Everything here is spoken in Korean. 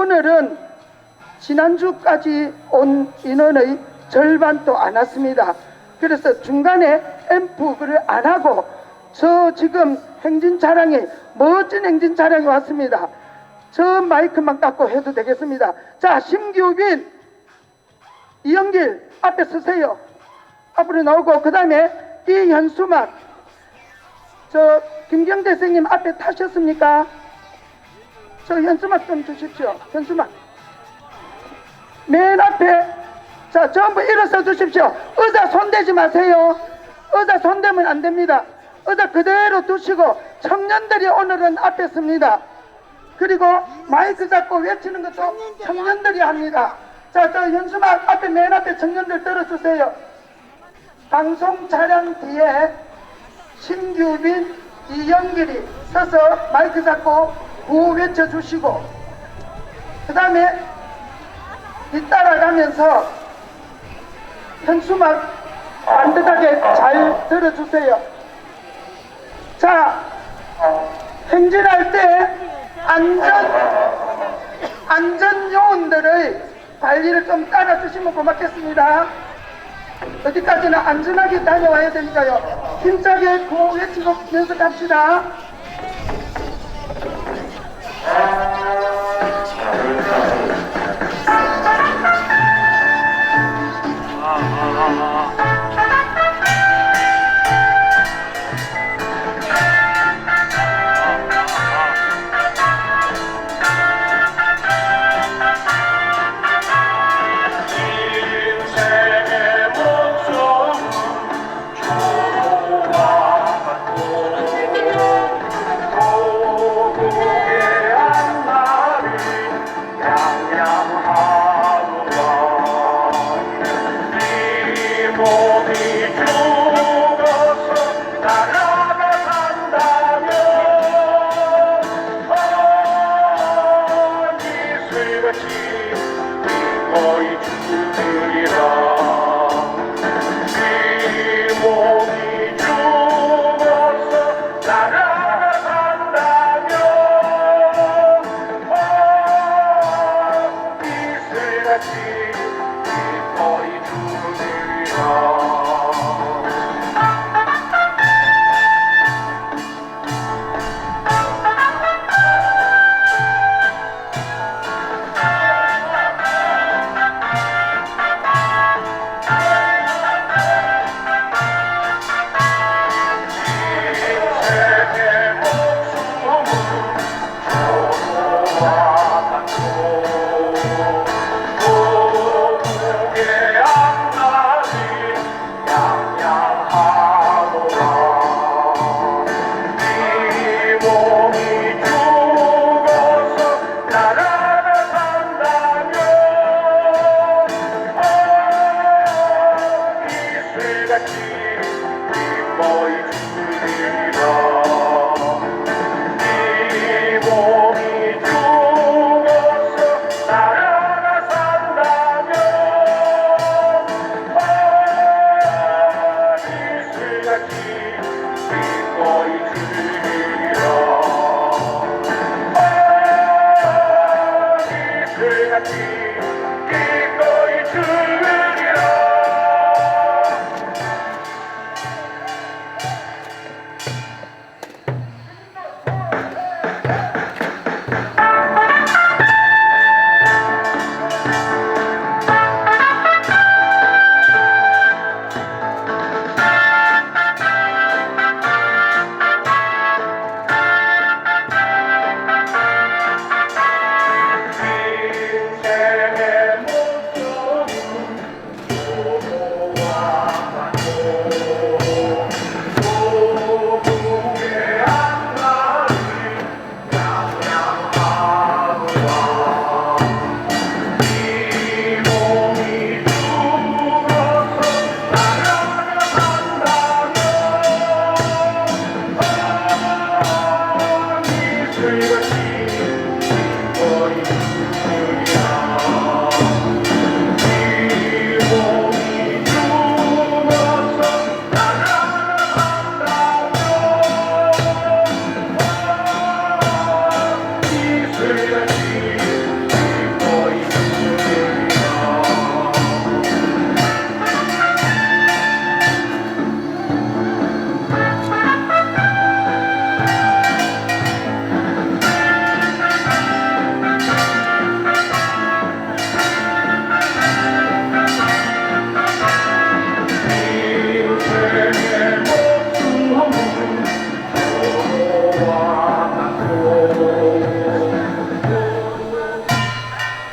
오늘은 지난주까지 온 인원의 절반도 안 왔습니다. 그래서 중간에 앰프를 안 하고 저 지금 행진 차량이 멋진 행진 차량이 왔습니다. 저 마이크만 갖고 해도 되겠습니다. 자, 심규빈, 이영길 앞에 서세요. 앞으로 나오고 그 다음에 이현수막 저 김경대 선생님 앞에 타셨습니까? 저 현수막 좀 주십시오. 현수막. 맨 앞에 자 전부 일어서 주십시오. 의자 손대지 마세요. 의자 손대면 안 됩니다. 의자 그대로 두시고 청년들이 오늘은 앞에 섭니다. 그리고 마이크 잡고 외치는 것도 청년들이 합니다. 자, 저 현수막 앞에 맨 앞에 청년들 들어주세요. 방송 차량 뒤에 신규빈, 이영길이 서서 마이크 잡고 구호 외쳐주시고 그 다음에 뒤따라가면서 현수막 반듯하게 잘 들어주세요. 자, 행진할 때 안전, 안전 요원들의 관리를 좀 따라주시면 고맙겠습니다. 어디까지나 안전하게 다녀와야 되니까요. 힘차게 구호 외치고 연습합시다. 인 이 몸이 죽어서 나라 어디